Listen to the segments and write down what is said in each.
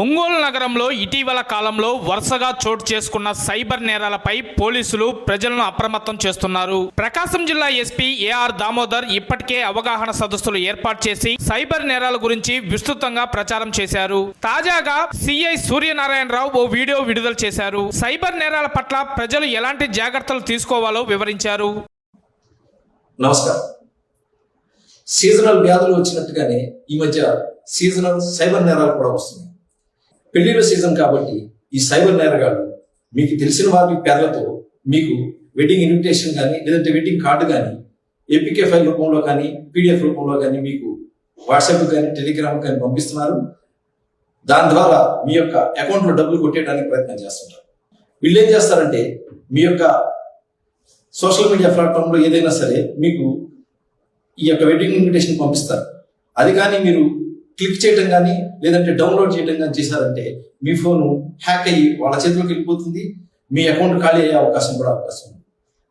ఒంగోలు నగరంలో ఇటీవల కాలంలో వరుసగా చోటు చేసుకున్న సైబర్ నేరాలపై పోలీసులు ప్రజలను అప్రమత్తం చేస్తున్నారు. ప్రకాశం జిల్లా ఎస్పీ ఏఆర్ దామోదర్ ఇప్పటికే అవగాహన సదస్సులు ఏర్పాటు చేసి సైబర్ నేరాల గురించి విస్తృతంగా ప్రచారం చేశారు. తాజాగా సిఐ సూర్యనారాయణరావు ఓ వీడియో విడుదల చేశారు. సైబర్ నేరాల పట్ల ప్రజలు ఎలాంటి జాగ్రత్తలు తీసుకోవాలో వివరించారు. నమస్కారం. సీజనల్ వ్యాధులు వచ్చినట్టుగానే ఈ మధ్య సీజనల్ సైబర్ నేరాలు కూడా వస్తున్నాయి. పెళ్ళిళ్ళ సీజన్ కాబట్టి ఈ సైబర్ నేరగాళ్ళు మీకు తెలిసిన వారి పేర్లతో మీకు వెడ్డింగ్ ఇన్విటేషన్ కానీ లేదంటే వెడ్డింగ్ కార్డు కానీ ఏపీకే ఫైల్ రూపంలో కానీ పీడిఎఫ్ రూపంలో కానీ మీకు వాట్సాప్ కానీ టెలిగ్రామ్ కానీ పంపిస్తున్నారు. దాని ద్వారా మీ యొక్క అకౌంట్లో డబ్బులు కొట్టేయడానికి ప్రయత్నం చేస్తుంటారు. వీళ్ళు ఏం చేస్తారంటే మీ యొక్క సోషల్ మీడియా ప్లాట్ఫామ్లో ఏదైనా సరే మీకు ఈ యొక్క వెడ్డింగ్ ఇన్విటేషన్ పంపిస్తారు. అది కానీ మీరు క్లిక్ చేయడం కానీ లేదంటే డౌన్లోడ్ చేయడం కానీ చేశారంటే మీ ఫోన్ హ్యాక్ అయ్యి వాళ్ళ చేతిలోకి వెళ్ళిపోతుంది. మీ అకౌంట్ ఖాళీ అయ్యే అవకాశం కూడా అవకాశం ఉంది.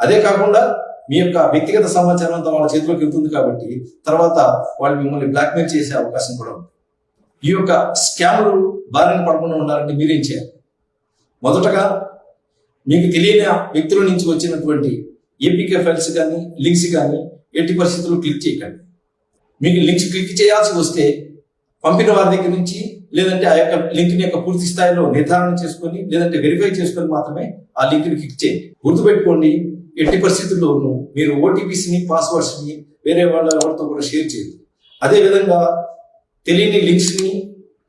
అదే కాకుండా మీ యొక్క వ్యక్తిగత సమాచారం అంతా వాళ్ళ చేతిలోకి వెళ్తుంది కాబట్టి తర్వాత వాళ్ళు మిమ్మల్ని బ్లాక్మెయిల్ చేసే అవకాశం కూడా ఉంది. ఈ యొక్క స్కామ్లు బారిన పడకుండా ఉండాలంటే మీరేం చేయాలి? మొదటగా మీకు తెలియని వ్యక్తుల నుంచి వచ్చినటువంటి ఏపీకే ఫైల్స్ కానీ లింక్స్ కానీ ఎట్టి పరిస్థితుల్లో క్లిక్ చేయకండి. మీకు లింక్స్ క్లిక్ చేయాల్సి వస్తే పంపిన వారి దగ్గర నుంచి లేదంటే ఆ యొక్క లింక్ని యొక్క పూర్తి స్థాయిలో నిర్ధారణ చేసుకొని లేదంటే వెరిఫై చేసుకొని మాత్రమే ఆ లింక్ని క్లిక్ చేయండి. గుర్తుపెట్టుకోండి ఎట్టి పరిస్థితుల్లోనూ మీరు ఓటీపీస్ని పాస్వర్డ్స్ని వేరే వాళ్ళ ఎవరితో కూడా షేర్ చేయదు అదే విధంగా తెలియని లింక్స్ని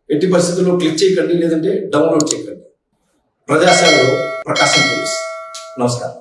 ఎట్టి పరిస్థితుల్లో క్లిక్ చేయకండి లేదంటే డౌన్లోడ్ చేయకండి. ప్రజాసేవలో ప్రకాశం పోలీస్ నమస్కారం.